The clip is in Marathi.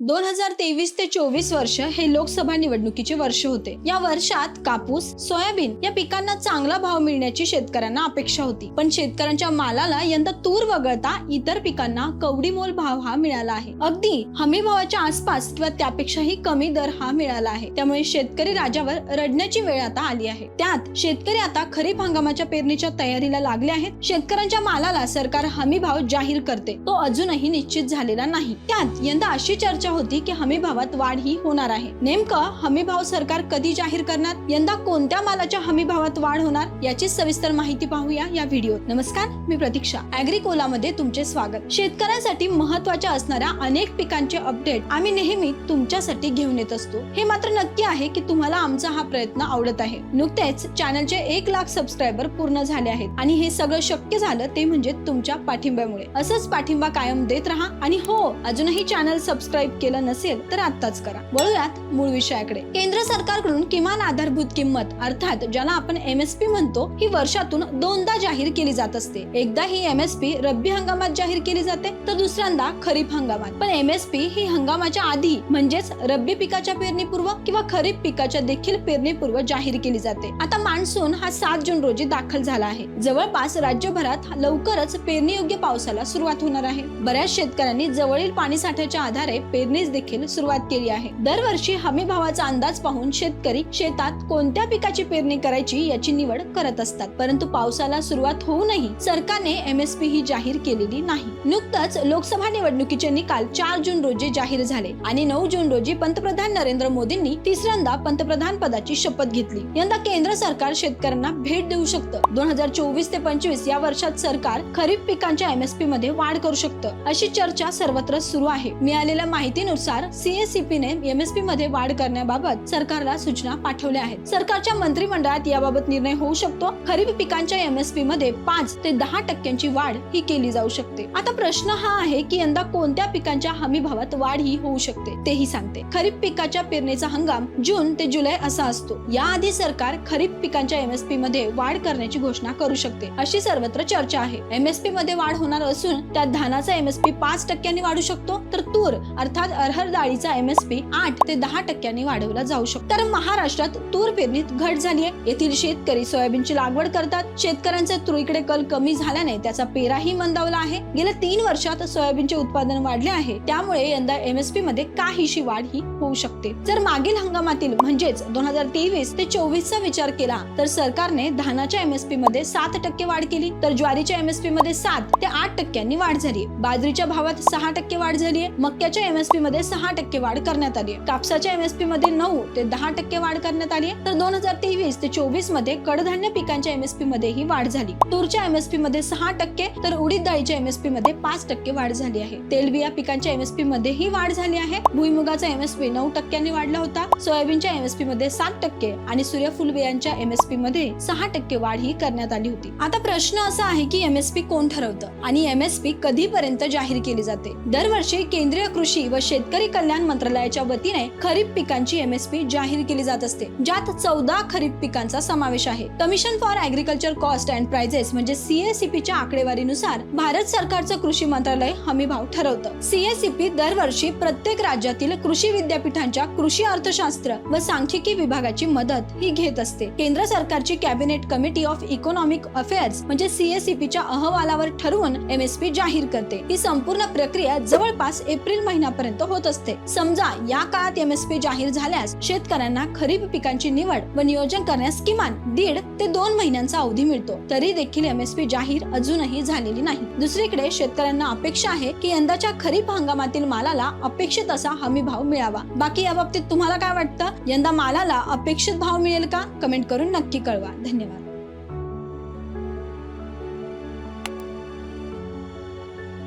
दोन हजार तेवीस ते चोवीस वर्ष हे लोकसभा निवडणुकीचे वर्ष होते. या वर्षात कापूस सोयाबीन या पिकांना चांगला भाव मिळण्याची शेतकऱ्यांना अपेक्षा होती. पण शेतकऱ्यांच्या मालाला यंदा तूर वगळता इतर पिकांना कवडी मोल भाव हा मिळाला आहे. अगदी हमी भावाच्या आसपास किंवा त्यापेक्षाही कमी दर हा मिळाला आहे. त्यामुळे शेतकरी राजावर रडण्याची वेळ आता आली आहे. त्यात शेतकरी आता खरीप हंगामाच्या पेरणीच्या तयारीला लागले आहेत. शेतकऱ्यांच्या मालाला सरकार हमी भाव जाहीर करते. तो अजूनही निश्चित झालेला नाही. त्यात यंदा अशी चर्चा होती की हमी भावात वाढ ही होणार आहे. नेमकं हमी भाव सरकार कधी जाहीर करणार? यंदा कोणत्या मालाच्या हमी भावात वाढ होणार? याची सविस्तर माहिती पाहूया या व्हिडिओत. नमस्कार मी प्रतीक्षा. अॅग्रिकोला मध्ये तुमचे स्वागत. शेतकऱ्यांसाठी महत्त्वाच्या असणाऱ्या अनेक पिकांचे अपडेट आम्ही नेहमी तुमच्यासाठी घेऊन येत असतो. हे मात्र नक्की आहे की तुम्हाला आमचा हा प्रयत्न आवडत आहे. नुकतेच चॅनलचे एक लाख सबस्क्रायबर पूर्ण झाले आहेत आणि हे सगळं शक्य झालं ते म्हणजे तुमच्या पाठिंब्यामुळे. असंच पाठिंबा कायम देत राहा आणि हो अजूनही चॅनल सबस्क्राईब केलं नसेल तर आत्ताच करा. वळूयात मूळ विषयाकडे. केंद्र सरकारकडून किमान आधारभूत किंमत अर्थात ज्याला आपण एमएसपी म्हणतो ही वर्षातून दोनदा जाहीर केली जात असते. एकदा ही एमएसपी रब्बी हंगामात जाहीर केली जाते तर दुसऱ्यांदा खरीप हंगामात. पण एमएसपी ही हंगामाच्या आधी म्हणजेच रब्बी पिकाच्या पेरणीपूर्व किंवा खरीप पिकाच्या देखील पेरणीपूर्व जाहीर केली जाते. आता मान्सून हा सात जून रोजी दाखल झाला आहे. जवळपास राज्यभरात लवकरच पेरणीयोग्य पावसाला सुरुवात होणार आहे. बऱ्याच शेतकऱ्यांनी जवळील पाणी साठ्याच्या आधारे पेरणीस देखील सुरुवात केली आहे. दरवर्षी हमी भावाचा अंदाज पाहून शेतकरी शेतात कोणत्या पिकाची पेरणी करायची याची निवड करत असतात. परंतु पावसाला सुरुवात होऊनही सरकारने एमएसपी ही जाहीर केलेली नाही. नुकतंच लोकसभा निवडणुकीचे निकाल चार जून रोजी जाहीर झाले आणि नऊ जून रोजी पंतप्रधान नरेंद्र मोदींनी तिसऱ्यांदा पंतप्रधान पदाची शपथ घेतली. यंदा केंद्र सरकार शेतकऱ्यांना भेट देऊ शकतं. दोन हजार चोवीस ते पंचवीस या वर्षात सरकार खरीप पिकांच्या एमएसपी मध्ये वाढ करू शकतं अशी चर्चा सर्वत्र सुरू आहे. मिळालेल्या माहिती माहितीनुसार सीएसीपीने एमएसपी मध्ये वाढ करण्याबाबत सरकारला सूचना पाठवल्या आहेत. सरकारच्या मंत्रिमंडळात याबाबत निर्णय होऊ शकतो. खरीप पिकांच्या एमएसपी मध्ये पाच ते दहा टक्क्यांची वाढ ही केली जाऊ शकते. आता प्रश्न हा आहे की यंदा कोणत्या पिकांच्या हमी भावात वाढ ही होऊ शकते तेही सांगते. खरीप पिकाच्या पेरणीचा हंगाम जून ते जुलै असा असतो. याआधी सरकार खरीप पिकांच्या एमएसपी मध्ये वाढ करण्याची घोषणा करू शकते अशी सर्वत्र चर्चा आहे. एमएसपी मध्ये वाढ होणार असून त्यात धानाचा एमएसपी पाच टक्क्यांनी वाढू शकतो. तर तूर अर्थात अरहर डाळीचा एमएसपी आठ ते दहा टक्क्यांनी वाढवला जाऊ शकतो. तर महाराष्ट्रात तूर पेरणीत घट झाली आहे. येथील शेतकरी सोयाबीनची लागवड करतात. शेतकऱ्यांचा तुरीकडे कल कमी झाल्याने त्याचा पेराही मंदावला आहे. गेल्या तीन वर्षात सोयाबीनचे उत्पादन वाढले आहे. त्यामुळे यंदा एमएसपी मध्ये काहीशी वाढ ही होऊ शकते. जर मागील हंगामातील म्हणजेच दोन हजार तेवीस ते चोवीसचा विचार केला तर सरकारने धानाच्या एमएसपी मध्ये सात टक्के वाढ केली. तर ज्वारीच्या एमएसपी मध्ये सात ते आठ टक्क्यांनी वाढ झाली बाजरीच्या भावात सहा टक्के वाढ झाली मक्याच्या एमएसपी मध्ये सहा टक्के वाढ करण्यात आली आहे. कापसाच्या एमएसपी मध्ये नऊ ते दहा टक्के वाढ करण्यात आली आहे. तर दोन हजार तेवीस ते चोवीसमध्ये कडधान्य पिकांच्या एमएसपी मध्ये ही वाढ झाली. तूरच्या एमएसपी मध्ये सहा टक्के तर उडीद डाळीच्या एमएसपी मध्ये पाच टक्के वाढ झाली आहे. तेलबिया पिकांच्या एमएसपी मध्ये ही वाढ झाली आहे. भुईमुगाचा एमएसपी नऊ टक्क्यांनी वाढला होता. सोयाबीनच्या एमएसपी मध्ये सात टक्के आणि सूर्यफूल बियांच्या एमएसपी मध्ये सहा टक्के वाढ ही करण्यात आली होती. आता प्रश्न असा आहे की एमएसपी कोण ठरवतं आणि एमएसपी कधीपर्यंत जाहीर केली जाते? दरवर्षी केंद्रीय कृषी व शेतकरी कल्याण मंत्रालयाच्या वतीने खरीप पिकांची एमएसपी जाहीर केली जात असते. ज्यात चौदा खरीप पिकांचा समावेश आहे. Commission for agriculture cost and prices म्हणजे सीएसीपी च्या आकडेवारीनुसार भारत सरकारचं कृषी मंत्रालय हमी भाव ठरवतं सीएसीपी दरवर्षी प्रत्येक राज्यातील कृषी विद्यापीठांच्या कृषी अर्थशास्त्र व सांख्यिकी विभागाची मदत ही घेत असते. केंद्र सरकारची cabinet committee of economic affairs म्हणजे सीएसीपी च्या अहवालावर ठरवून एमएसपी जाहीर करते. ही संपूर्ण प्रक्रिया जवळपास एप्रिल महिन्यापर्यंत होत असते. समजा या काळात एमएसपी जाहीर झाल्यास शेतकऱ्यांना खरीप पिकांची निवड व नियोजन करण्यास किमान दीड ते दोन महिन्यांचा अवधी मिळतो. तरी देखील एमएसपी जाहीर अजूनही झालेली नाही. दुसरीकडे शेतकऱ्यांना अपेक्षा आहे की यंदाच्या खरीप हंगामातील मालाला अपेक्षित असा हमी भाव मिळावा. बाकी या बाबतीत तुम्हाला काय वाटतं? यंदा मालाला अपेक्षित भाव मिळेल का? कमेंट करून नक्की कळवा. धन्यवाद.